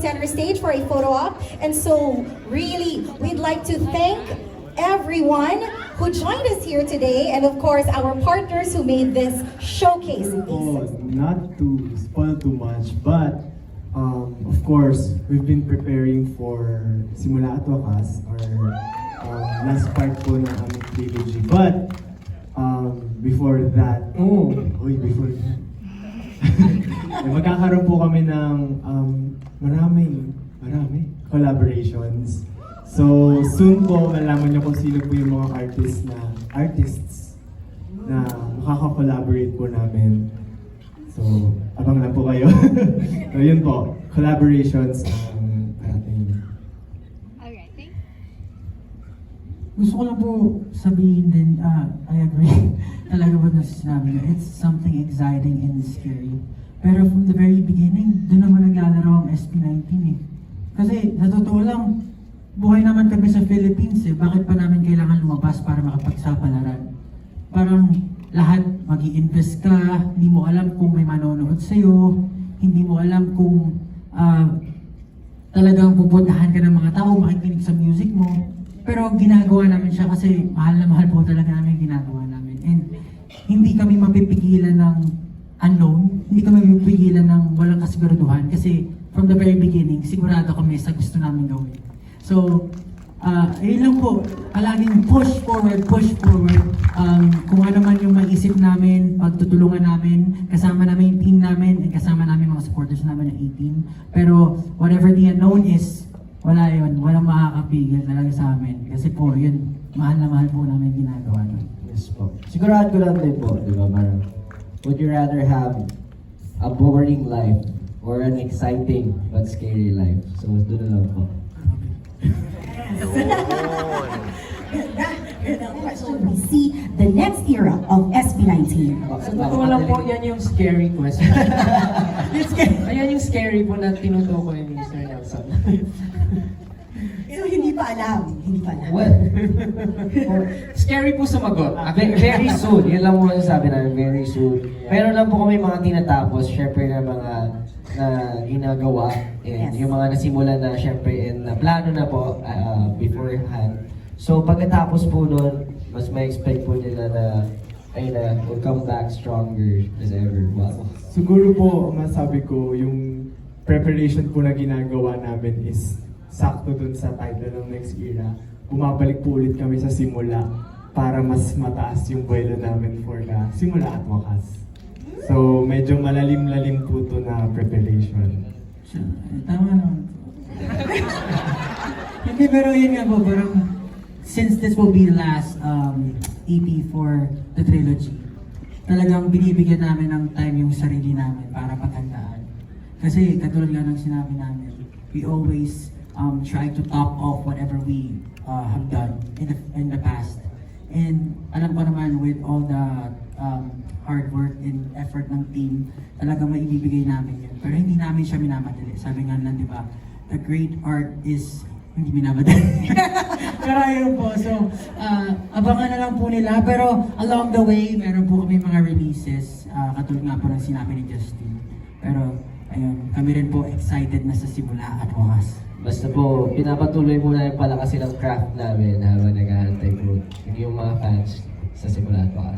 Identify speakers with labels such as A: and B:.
A: center stage for a photo op. And so, really, we'd like to thank everyone who joined us here today, and of course, our partners who made this showcase.
B: Oh, not to spoil too much, but um, of course, we've been preparing for Simula at Wakas, or um, last part po ng aming trilogy. But um, before that,
C: Oh,
B: before that, magkakaroon po kami ng um, maraming, marami collaborations. So, soon po, malaman niyo kung sino po yung mga artists na, artists na makaka-collaborate po namin. So, abang lang po kayo. so, yun po, collaborations ang
D: Gusto ko lang po sabihin din, ah, I agree talaga ba na sinabi niyo, it's something exciting and scary. Pero from the very beginning, doon naman naglalaro ang SB19 eh. Kasi sa totoo lang, buhay naman kami sa Philippines eh. Bakit pa namin kailangan lumabas para makapagsapalaran? Parang lahat mag invest ka, hindi mo alam kung may manonood sa'yo, hindi mo alam kung ah, talagang pupuntahan ka ng mga tao, makikinig sa music mo. Pero ginagawa namin siya kasi mahal na mahal po talaga namin ginagawa namin. And hindi kami mapipigilan ng unknown, hindi kami mapipigilan ng walang kasiguraduhan kasi from the very beginning, sigurado kami sa gusto namin gawin. So, ah ayun lang po, palaging push forward, push forward. Um, kung ano man yung maisip namin, pagtutulungan namin, kasama namin yung team namin, and kasama namin mga supporters namin ng 18. Pero whatever the unknown is, wala yun, walang makakapigil talaga sa amin. Kasi po, yun, mahal na mahal po namin yung ginagawa nun.
C: yes po. Sigurado ko lang din po, di ba? Parang, would you rather have a boring life or an exciting but scary life? So, doon na lang po.
A: question, we see the next era of SB19.
E: Sa totoo lang po, yan yung scary question. Ayan yung scary po na tinutukoy ni Mr. Nelson.
A: So, hindi pa alam. Hindi pa alam.
C: Well,
E: scary po sumagot.
C: ve- very soon. Yun lang mo sabi namin, very soon. Meron lang po kami mga tinatapos, syempre na mga na ginagawa and
A: Yes.
C: yung mga nasimulan na syempre and na plano na po uh, beforehand. So pagkatapos po nun, mas may expect po nila na ay na will come back stronger as ever. Wow.
B: Siguro po, ang masabi ko, yung preparation po na ginagawa namin is sakto dun sa title ng next era. Bumabalik po ulit kami sa simula para mas mataas yung buwelo namin for the simula at wakas. So, medyo malalim-lalim po to na preparation.
D: Eh, tama naman po. Hindi, pero yun nga po, parang since this will be the last um, EP for the trilogy, talagang binibigyan namin ng time yung sarili namin para paghandaan. Kasi katulad nga ng sinabi namin, we always um, try to top off whatever we uh, have done in the, in the past. And alam ko naman with all the um, hard work and effort ng team, talagang may ibibigay namin yun. Pero hindi namin siya minamadali. Sabi nga lang, di ba, the great art is hindi minamadali. Pero ayun po, so uh, abangan na lang po nila. Pero along the way, meron po kami mga releases, uh, katulad nga po ng sinabi ni Justin. Pero ayun, kami rin po excited na sa simula at wakas.
C: Basta po, pinapatuloy muna yung palakasin ng craft namin habang naghahantay po yung mga fans sa simula at wakas.